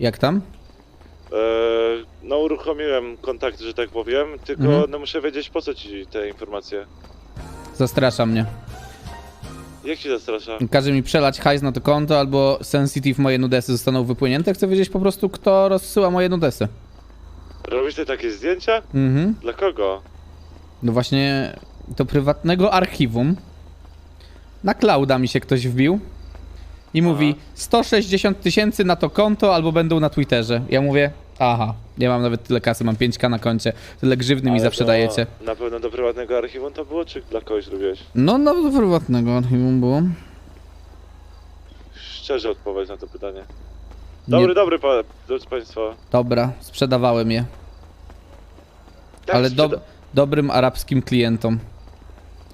Jak tam? E, no uruchomiłem kontakt, że tak powiem, tylko Mhm. no muszę wiedzieć po co ci te informacje. Zastrasza mnie. Jak ci zastrasza? Każe mi przelać hajs na to konto, albo sensitive moje nudesy zostaną wypłynięte. Chcę wiedzieć po prostu, kto rozsyła moje nudesy. Robisz te takie zdjęcia? Mhm. Dla kogo? No właśnie do prywatnego archiwum. Na clouda mi się ktoś wbił. I mówi 160 tysięcy na to konto, albo będą na Twitterze. Ja mówię, aha, nie mam nawet tyle kasy, mam 5k na koncie. Tyle grzywny mi Ale zawsze to dajecie. Na pewno do prywatnego archiwum to było, czy dla kogoś robiłeś? No, no do prywatnego archiwum było. Szczerze odpowiedz na to pytanie. Dobry, Nie, dobry, pa, drodzy państwo. dobra, sprzedawałem je. Tak, ale do, sprzeda- dobrym arabskim klientom.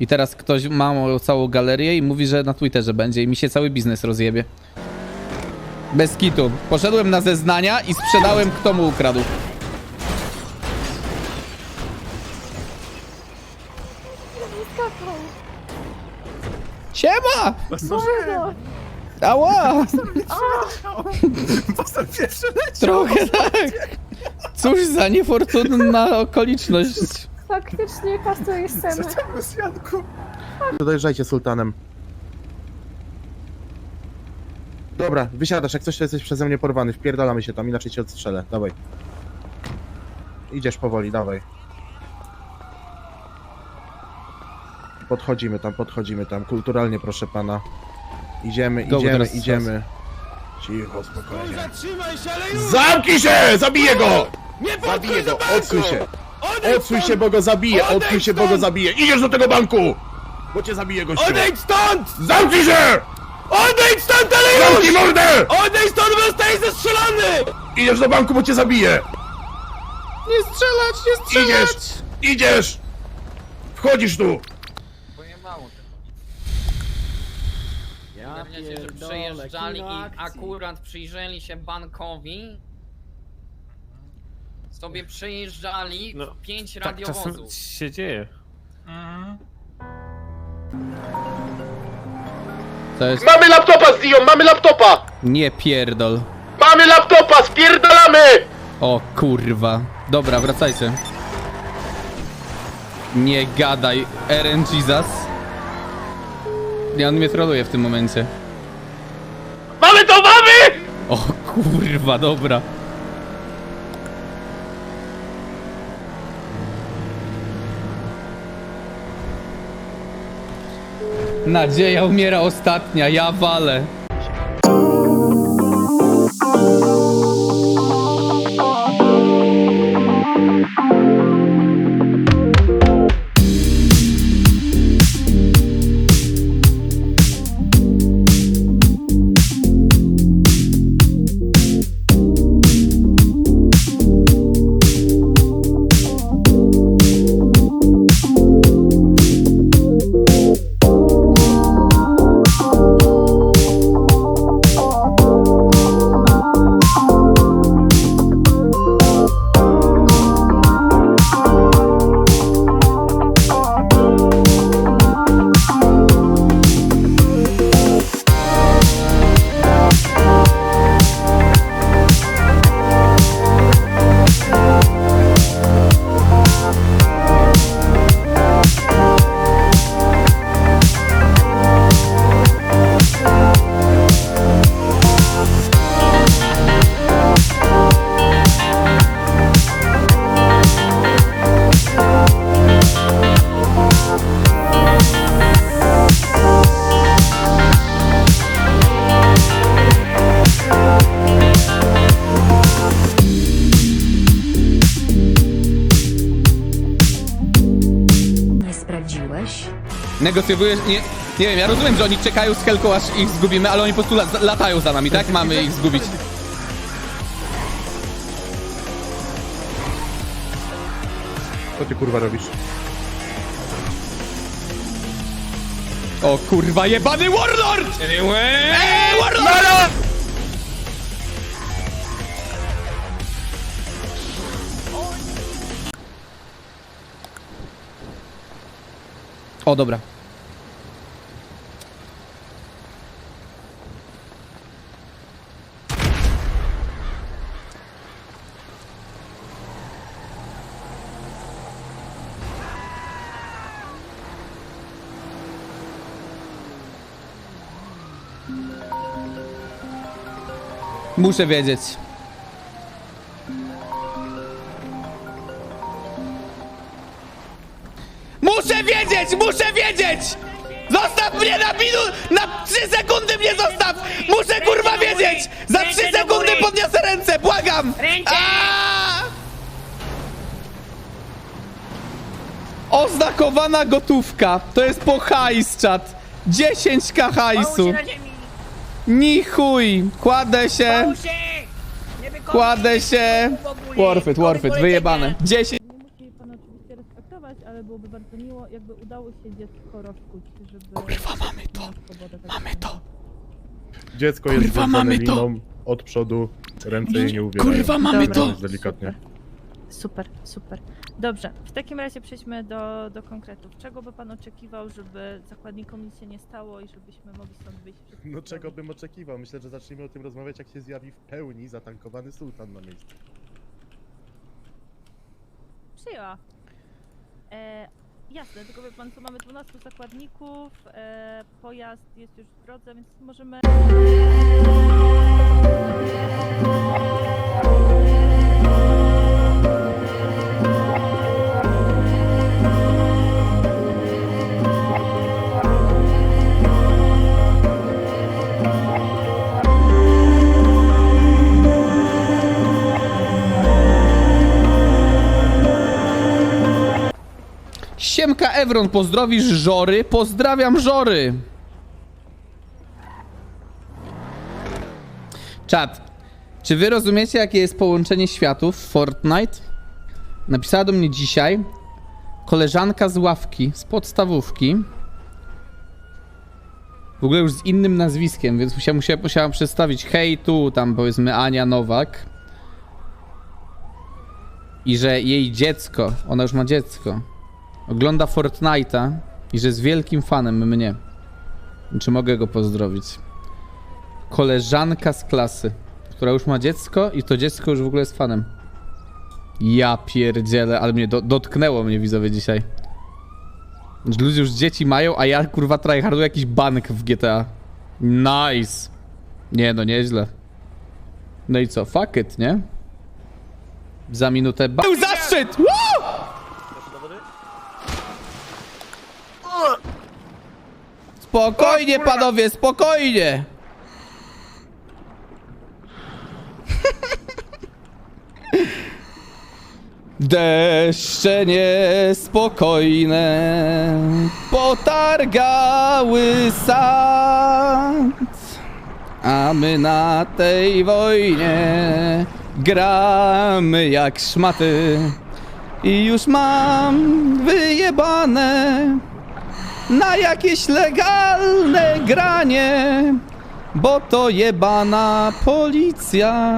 I teraz ktoś ma moją całą galerię i mówi, że na Twitterze będzie i mi się cały biznes rozjebie. Bez kitu. Poszedłem na zeznania i sprzedałem kto mu ukradł. Siema! Boże, Ała! Pierwszy. Trochę tak. Cóż za niefortunna okoliczność. Faktycznie każdy jest sceny. Rosjanku. Dojeżdżajcie sultanem. Dobra, wysiadasz, jak coś to jesteś przeze mnie porwany, wpierdalamy się tam, inaczej cię odstrzelę, dawaj. Idziesz powoli, dawaj. Podchodzimy tam, podchodzimy tam, kulturalnie proszę pana. Idziemy, Go, idziemy, teraz idziemy. Cicho, spokojnie. Zatrzymaj się, ale już! Zamknij się! Zabiję go! Nie Zabiję podchodź do go, banku! odsuń się! Odsuń się, bo go zabiję! Odsuń się, bo go zabiję! Idziesz do tego banku! Bo cię zabiję, gościu! Odejdź stąd! Zamknij się! Odejdź stąd, ale Zamknij już! mordę! Odejdź stąd, bo zostajesz zestrzelony! Idziesz do banku, bo cię zabiję! Nie strzelać, nie strzelać! Idziesz! Idziesz! Wchodzisz tu! Wiecie, że przyjeżdżali i akurat przyjrzeli się bankowi. Sobie przyjeżdżali No, pięć Tak czasem radiowozów. się dzieje. To jest... Mamy laptopa z mamy laptopa! Nie pierdol. Mamy laptopa, spierdalamy! O kurwa. Dobra, wracajcie. Nie gadaj, Eren Jesus. Nie, on mnie troluje w tym momencie. Mamy to, mamy! O kurwa, dobra. Nadzieja umiera ostatnia, ja walę. Nie Negocjowujesz, nie, nie wiem, ja rozumiem, że oni czekają z helką aż ich zgubimy, ale oni po prostu la, latają za nami, tak? Mamy ich zgubić. Co ty kurwa robisz? O kurwa, jebany warlord! Eee, warlord! O, dobra. Muszę wiedzieć. Muszę wiedzieć! Muszę wiedzieć! Zostaw mnie na minut! Na 3 sekundy mnie zostaw! Muszę kurwa wiedzieć! Za 3 sekundy podniosę ręce! Błagam! Aaaa! Oznakowana gotówka. To jest po hajs, czat. 10k hajsu. Ni chuj. Kładę się. Kładę się. Warfit, warfit, wyjebane. 10. Nie musi pan oczywiście respektować, ale byłoby bardzo miło, jakby udało się dziecko rozkuć, żeby... Kurwa, mamy to. tak Mamy to. Dziecko Kurwa, jest związane mamy to. liną od przodu, ręce jej nie uwierają. Kurwa, mamy Dobra. to. Delikatnie. Super, super. Dobrze, w takim razie przejdźmy do, do konkretów. Czego by pan oczekiwał, żeby zakładnikom nic się nie stało i żebyśmy mogli stąd wyjść? wszyscy No czego zdrowi? bym oczekiwał? Myślę, że zacznijmy o tym rozmawiać, jak się zjawi w pełni zatankowany sultan na miejscu. Przyjęła. E, jasne, tylko wie pan co, mamy 12 zakładników, e, pojazd jest już w drodze, więc możemy... Evron, pozdrowisz Żory? Pozdrawiam Żory! Czat, czy wy rozumiecie jakie jest połączenie światów w Fortnite? Napisała do mnie dzisiaj koleżanka z ławki, z podstawówki. W ogóle już z innym nazwiskiem, więc musiała, musiała, musiałam przedstawić hej, tu tam powiedzmy Ania Nowak. I że jej dziecko, ona już ma dziecko, ogląda Fortnite'a i że jest wielkim fanem mnie. Czy mogę go pozdrowić? Koleżanka z klasy, która już ma dziecko i to dziecko już w ogóle jest fanem. Ja pierdzielę, ale mnie do, dotknęło mnie widzowie dzisiaj. Ludzie już dzieci mają, a ja kurwa tryharduję jakiś bank w GTA. Nice. Nie no, nieźle. No i co, fuck it, nie? Za minutę ba- Był zaszczyt! Woo! Spokojnie, panowie, spokojnie! Deszcze niespokojne potargały sad, a my na tej wojnie gramy jak szmaty i już mam wyjebane na jakieś legalne granie, bo to jebana policja